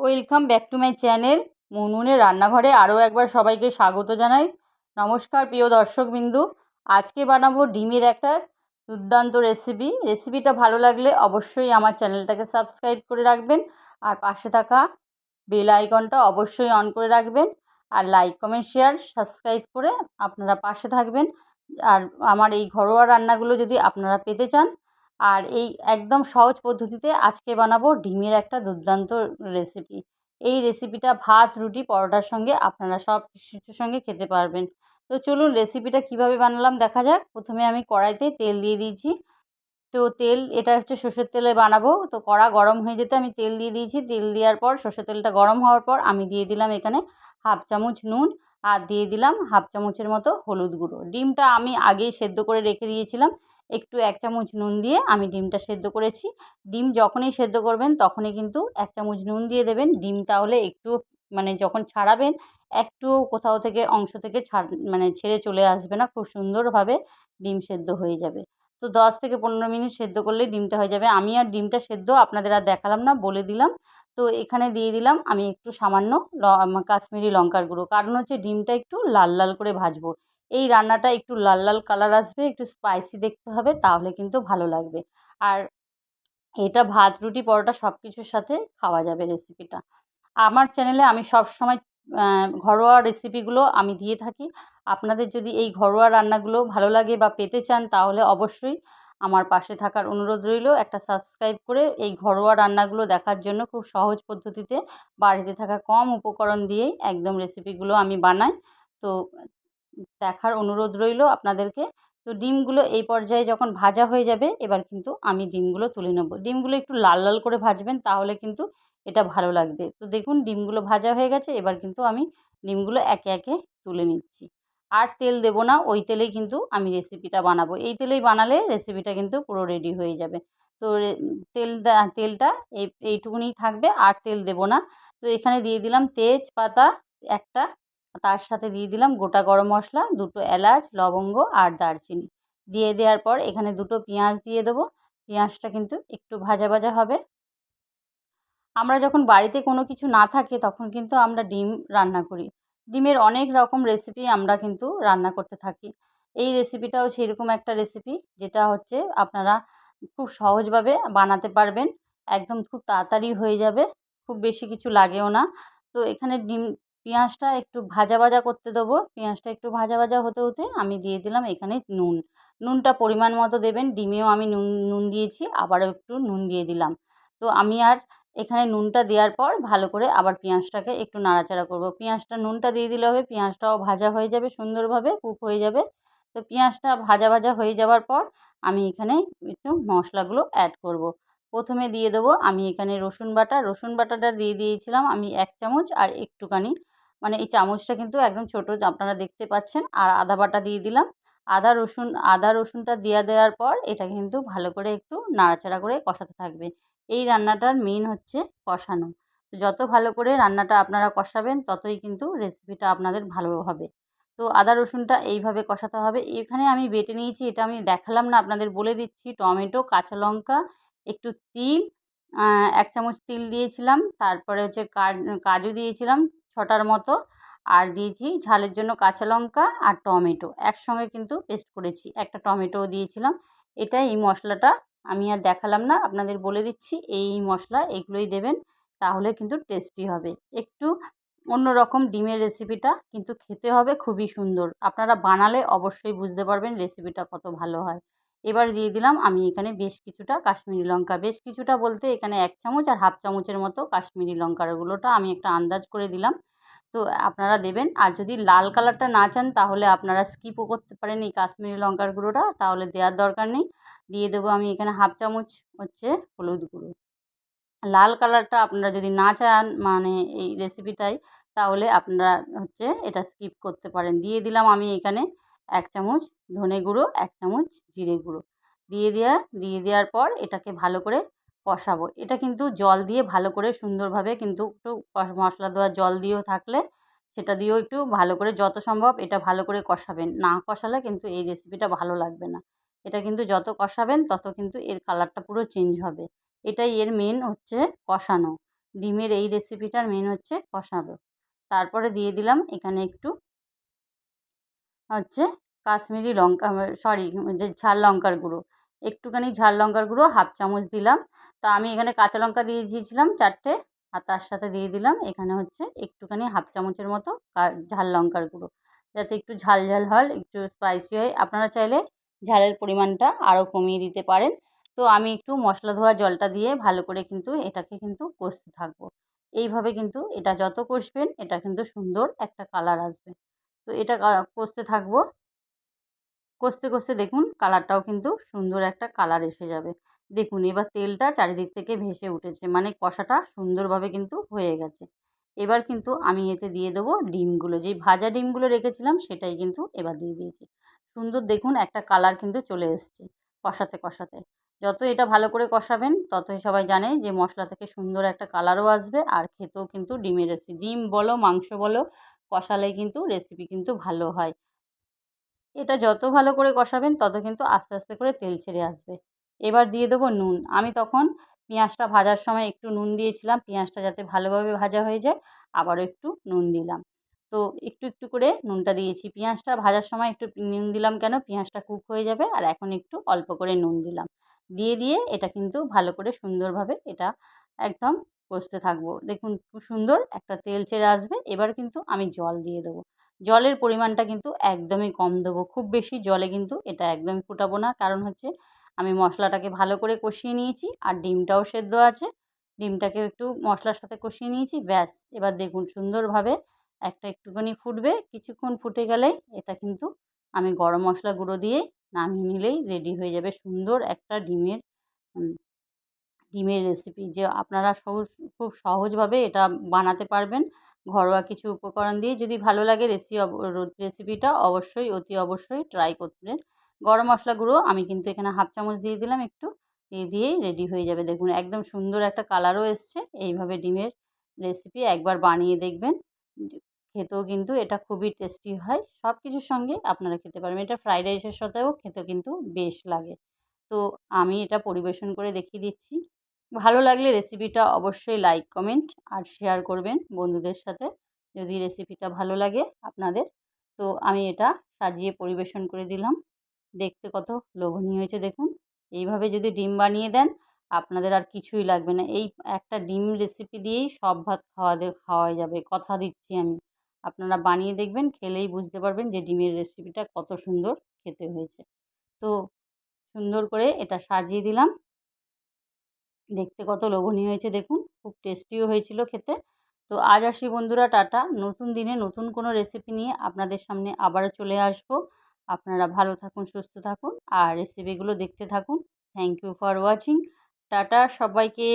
Welcome back to my channel মুনমুনের রান্নাঘরে আরও একবার সবাইকে স্বাগত জানাই। নমস্কার প্রিয় দর্শকবিন্দু, আজকে বানাবো ডিমের একটা দুর্দান্ত রেসিপি রেসিপিটা ভালো লাগলে অবশ্যই আমার চ্যানেলটাকে সাবস্ক্রাইব করে রাখবেন আর পাশে থাকা বেল আইকনটা অবশ্যই অন করে রাখবেন আর লাইক কমেন্ট শেয়ার সাবস্ক্রাইব করে আপনারা পাশে থাকবেন। আর আমার এই ঘরোয়া রান্নাগুলো যদি আপনারা পেতে চান আর এই একদম সহজ পদ্ধতিতে আজকে বানাবো ডিমের একটা দুর্দান্ত রেসিপি এই রেসিপিটা ভাত, রুটি, পরোটার সঙ্গে আপনারা সব কিছুর সঙ্গে খেতে পারবেন। তো চলুন রেসিপিটা কীভাবে বানালাম দেখা যাক। প্রথমে আমি কড়াইতে তেল দিয়ে দিয়েছি। তো তেল, এটা হচ্ছে সর্ষের তেলে বানাবো। তো কড়া গরম হয়ে যেতে আমি তেল দিয়ে দিয়েছি। তেল দেওয়ার পর সর্ষের তেলটা গরম হওয়ার পর আমি দিয়ে দিলাম এখানে হাফ চামচ নুন আর দিয়ে দিলাম হাফ চামচের মতো হলুদ গুঁড়ো। ডিমটা আমি আগেই সেদ্ধ করে রেখে দিয়েছিলাম। একটু এক চামচ নুন দিয়ে আমি ডিমটা সেদ্ধ করেছি। ডিম যখনই সেদ্ধ করবেন তখনই কিন্তু এক চামচ নুন দিয়ে দেবেন। ডিম তাহলে একটু মানে যখন ছাড়াবেন একটু কোথাও থেকে অংশ থেকে ছাড় মানে ছেড়ে চলে আসবে না, খুব সুন্দরভাবে ডিম সেদ্ধ হয়ে যাবে। তো দশ থেকে পনেরো মিনিট সেদ্ধ করলেই ডিমটা হয়ে যাবে। আমি আর ডিমটা সেদ্ধ আপনাদের আর দেখালাম না, বলে দিলাম। তো এখানে দিয়ে দিলাম আমি একটু সামান্য কাশ্মীরি লঙ্কার গুঁড়ো। কারণ হচ্ছে ডিমটা একটু লাল লাল করে ভাজবো। এই রান্নাটা একটু লাল লাল কালার আসবে, একটু স্পাইসি দেখতে হবে, তাহলে কিন্তু ভালো লাগবে। আর এটা ভাত, রুটি, পরোটা সব কিছুর সাথে খাওয়া যাবে রেসিপিটা আমার চ্যানেলে আমি সব সময় ঘরোয়া রেসিপিগুলো আমি দিয়ে থাকি। আপনাদের যদি এই ঘরোয়া রান্নাগুলো ভালো লাগে বা পেতে চান, তাহলে অবশ্যই আমার পাশে থাকার অনুরোধ রইল। একটা সাবস্ক্রাইব করে এই ঘরোয়া রান্নাগুলো দেখার জন্য খুব সহজ পদ্ধতিতে বাড়িতে থাকা কম উপকরণ দিয়েই একদম রেসিপিগুলো আমি বানাই। তো দেখার অনুরোধ রইল আপনাদেরকে। তো ডিমগুলো এই পর্যায়ে যখন ভাজা হয়ে যাবে, এবার কিন্তু আমি ডিমগুলো তুলে নেব। ডিমগুলো একটু লাল লাল করে ভাজবেন, তাহলে কিন্তু এটা ভালো লাগবে। তো দেখুন, ডিমগুলো ভাজা হয়ে গেছে, এবার কিন্তু আমি ডিমগুলো একে একে তুলে নিচ্ছি। আর তেল দেবো না, ওই তেলেই কিন্তু আমি রেসিপিটা বানাবো। এই তেলেই বানালে রেসিপিটা কিন্তু পুরো রেডি হয়ে যাবে। তো তেল তেলটা এই এইটুকুনি থাকবে, আর তেল দেবো না। তো এখানে দিয়ে দিলাম তেজপাতা একটা তার সাথে দিয়ে দিলাম গোটা গরম মশলা, দুটো এলাচ, লবঙ্গ আর দারচিনি। দিয়ে দেওয়ার পর এখানে দুটো পেঁয়াজ দিয়ে দেবো। পেঁয়াজটা কিন্তু একটু ভাজা ভাজা হবে। আমরা যখন বাড়িতে কোনো কিছু না থাকে তখন কিন্তু আমরা ডিম রান্না করি। ডিমের অনেক রকম রেসিপি আমরা কিন্তু রান্না করতে থাকি। এই রেসিপিটাও সেরকম একটা রেসিপি যেটা হচ্ছে আপনারা খুব সহজভাবে বানাতে পারবেন। একদম খুব তাড়াতাড়ি হয়ে যাবে। খুব বেশি কিছু লাগেও না। তো এখানে ডিম পেঁয়াজটা একটু ভাজা ভাজা করতে দেবো। পেঁয়াজটা একটু ভাজা ভাজা হতে হতে আমি দিয়ে দিলাম এখানে নুন। নুনটা পরিমাণ মতো দেবেন, ডিমেও আমি নুন নুন দিয়েছি, আবারও একটু নুন দিয়ে দিলাম। তো আমি আর এখানে নুনটা দেওয়ার পর ভালো করে আবার পেঁয়াজটাকে একটু নাড়াচাড়া করব। পেঁয়াজটা নুনটা দিয়ে দিলে হবে, পেঁয়াজটাও ভাজা হয়ে যাবে সুন্দরভাবে, কুক হয়ে যাবে। তো পেঁয়াজটা ভাজা ভাজা হয়ে যাওয়ার পর আমি এখানে একটু মশলাগুলো অ্যাড করব। প্রথমে দিয়ে দেবো আমি এখানে রসুন বাটা। রসুন বাটাটা দিয়ে দিয়েছিলাম আমি এক চামচ আর একটুখানি। মানে এই চামচটা কিন্তু একদম ছোটো, আপনারা দেখতে পাচ্ছেন। আর আদা বাটা দিয়ে দিলাম। আদা, রসুন, আদা, রসুনটা দিয়ে দেওয়ার পর এটা কিন্তু ভালো করে একটু নাড়াচাড়া করে কষাতে থাকবে। এই রান্নাটার মেন হচ্ছে কষানো। তো যত ভালো করে রান্নাটা আপনারা কষাবেন, ততই কিন্তু রেসিপিটা আপনাদের ভালো হবে। তো আদা, রসুনটা এইভাবে কষাতে হবে। এখানে আমি বেটে নিয়েছি, এটা আমি দেখালাম না, আপনাদের বলে দিচ্ছি। টমেটো, কাঁচা লঙ্কা একটু তিল এক চামচ তিল দিয়েছিলাম। তারপরে হচ্ছে কাজু দিয়েছিলাম ছটার মতো। আর দিয়েছি ঝালের জন্য কাঁচা লঙ্কা আর টমেটো। একসঙ্গে কিন্তু পেস্ট করেছি। একটা টমেটোও দিয়েছিলাম। এটাই এই মশলাটা আমি আর দেখালাম না, আপনাদের বলে দিচ্ছি। এই মশলা, এগুলোই দেবেন, তাহলে কিন্তু টেস্টি হবে। একটু অন্য রকম ডিমের রেসিপিটা কিন্তু খেতে হবে, খুবই সুন্দর। আপনারা বানালে অবশ্যই বুঝতে পারবেন রেসিপিটা কত ভালো হয়। এবার দিয়ে দিলাম আমি এখানে বেশ কিছুটা কাশ্মীরি লঙ্কা। বেশ কিছুটা বলতে এখানে এক চামচ আর হাফ চামচের মতো কাশ্মীরি লঙ্কারগুলোটা আমি একটা আন্দাজ করে দিলাম। তো আপনারা দেবেন, আর যদি লাল কালারটা না চান তাহলে আপনারা স্কিপও করতে পারেন এই কাশ্মীরি লঙ্কার গুঁড়োটা, তাহলে দেওয়ার দরকার নেই। দিয়ে দেবো আমি এখানে হাফ চামচ হচ্ছে হলুদ গুঁড়ো। লাল কালারটা আপনারা যদি না চান মানে এই রেসিপিটাই তাহলে আপনারা হচ্ছে এটা স্কিপ করতে পারেন। দিয়ে দিলাম আমি এখানে এক চামচ ধনে গুঁড়ো, এক চামচ জিরে গুঁড়ো। দিয়ে দেওয়া দিয়ে দেওয়ার পর এটাকে ভালো করে কষাবো। এটা কিন্তু জল দিয়ে ভালো করে সুন্দরভাবে কিন্তু একটু মশলা দেওয়া জল দিয়েও থাকলে সেটা দিয়েও একটু ভালো করে যত সম্ভব এটা ভালো করে কষাবেন। না কষালে কিন্তু এই রেসিপিটা ভালো লাগবে না। এটা কিন্তু যত কষাবেন তত কিন্তু এর কালারটা পুরো চেঞ্জ হবে। এটাই এর মেন হচ্ছে কষানো। ডিমের এই রেসিপিটার মেন হচ্ছে কষাবে তারপরে দিয়ে দিলাম এখানে একটু হচ্ছে কাশ্মীরি লঙ্কা সরি যে ঝাল লঙ্কার গুঁড়ো। একটুখানি ঝাল লঙ্কার গুঁড়ো, হাফ চামচ দিলাম। তো আমি এখানে কাঁচা লঙ্কা দিয়ে দিয়েছিলাম চারটে, আর তার সাথে দিয়ে দিলাম এখানে হচ্ছে একটুখানি হাফ চামচের মতো ঝাল লঙ্কার গুঁড়ো। যাতে একটু ঝাল ঝাল হয়, একটু স্পাইসি হয়। আপনারা চাইলে ঝালের পরিমাণটা আরও কমিয়ে দিতে পারেন। তো আমি একটু মশলা ধোয়া জলটা দিয়ে ভালো করে কিন্তু এটাকে কিন্তু কষতে থাকব। এইভাবে কিন্তু এটা যত কষবেন, এটা কিন্তু সুন্দর একটা কালার আসবে। তো এটা কষতে থাকব। কষতে কষতে দেখুন কালারটাও কিন্তু সুন্দর একটা কালার এসে যাবে। দেখুন এবার তেলটা চারিদিক থেকে ভেসে উঠেছে মানে কষাটা সুন্দরভাবে কিন্তু হয়ে গেছে। এবার কিন্তু আমি এতে দিয়ে দেবো ডিমগুলো, যেই ভাজা ডিমগুলো রেখেছিলাম সেটাই কিন্তু এবার দিয়ে দিয়েছি। সুন্দর দেখুন একটা কালার কিন্তু চলে এসছে কষাতে কষাতে। যত এটা ভালো করে কষাবেন, ততই সবাই জানে যে মশলা থেকে সুন্দর একটা কালারও আসবে আর খেতেও কিন্তু ডিমের রেসিপি ডিম বলো, মাংস বলো কষালে কিন্তু রেসিপি কিন্তু ভালো হয়। এটা যত ভালো করে কষাবেন, তত কিন্তু আস্তে আস্তে করে তেল ছেড়ে আসবে। এবার দিয়ে দেবো নুন। আমি তখন পেঁয়াজটা ভাজার সময় একটু নুন দিয়েছিলাম। পেঁয়াজটা যাতে ভালোভাবে ভাজা হয়ে যায়, আবারও একটু নুন দিলাম। তো একটু একটু করে নুনটা দিয়েছি। পেঁয়াজটা ভাজার সময় একটু নুন দিলাম কেন? পেঁয়াজটা কুক হয়ে যাবে আর এখন একটু অল্প করে নুন দিলাম। দিয়ে দিয়ে এটা কিন্তু ভালো করে সুন্দরভাবে এটা একদম কষতে থাকব। দেখুন খুব সুন্দর একটা তেল ছেড়ে আসবে। এবার কিন্তু আমি জল দিয়ে দেবো। জলের পরিমাণটা কিন্তু একদমই কম দেবো। খুব বেশি জলে কিন্তু এটা একদমই ফুটাবো না। কারণ হচ্ছে আমি মশলাটাকে ভালো করে কষিয়ে নিয়েছি আর ডিমটাও সেদ্ধ আছে। ডিমটাকেও একটু মশলার সাথে কষিয়ে নিয়েছি। ব্যাস, এবার দেখুন সুন্দরভাবে একটা একটুখানি ফুটবে। কিছুক্ষণ ফুটে গেলেই এটা কিন্তু আমি গরম মশলা গুঁড়ো দিয়ে নামিয়ে নিলেই রেডি হয়ে যাবে সুন্দর একটা ডিমের ডিমের রেসিপি যে আপনারা সহজ, খুব সহজভাবে এটা বানাতে পারবেন। ঘরোয়া কিছু উপকরণ দিয়ে যদি ভালো লাগে রেসি রেসিপিটা অবশ্যই, অতি অবশ্যই ট্রাই করবেন গরম মশলা গুঁড়ো, আমি কিন্তু এখানে হাফ চামচ দিয়ে দিলাম একটু, দিয়ে দিয়েই রেডি হয়ে যাবে। দেখুন, একদম সুন্দর একটা কালারও এসছে। এইভাবে ডিমের রেসিপি একবার বানিয়ে দেখবেন। খেতেও কিন্তু এটা খুবই টেস্টি হয়। সব কিছুর সঙ্গে আপনারা খেতে পারবেন। এটা ফ্রাইড রাইসের সাথেও খেতে কিন্তু বেশ লাগে। তো আমি এটা পরিবেশন করে দেখিয়ে দিচ্ছি। ভালো লাগলে রেসিপিটা অবশ্যই লাইক কমেন্ট আর শেয়ার করবেন বন্ধুদের সাথে। যদি রেসিপিটা ভালো লাগে আপনাদের, তো আমি এটা সাজিয়ে পরিবেশন করে দিলাম। দেখতে কত লোভনীয় হয়েছে দেখুন। এইভাবে যদি ডিম বানিয়ে দেন, আপনাদের আর কিছুই লাগবে না। এই একটা ডিম রেসিপি দিয়েই সব ভাত খাওয়া খাওয়া যাবে, কথা দিচ্ছি আমি। আপনারা বানিয়ে দেখবেন, খেলেই বুঝতে পারবেন যে ডিমের রেসিপিটা কত সুন্দর খেতে হয়েছে। তো সুন্দর করে এটা সাজিয়ে দিলাম। দেখতে কত লোভনীয় হয়েছে, দেখুন। খুব টেস্টিও হয়েছিল খেতে। তো আজ আসি বন্ধুরা, টাটা। নতুন দিনে নতুন কোনো রেসিপি নিয়ে আপনাদের সামনে আবারও চলে আসব। আপনারা ভালো থাকুন, সুস্থ থাকুন, আর রেসিপিগুলো দেখতে থাকুন। Thank you for watching tata সবাইকে।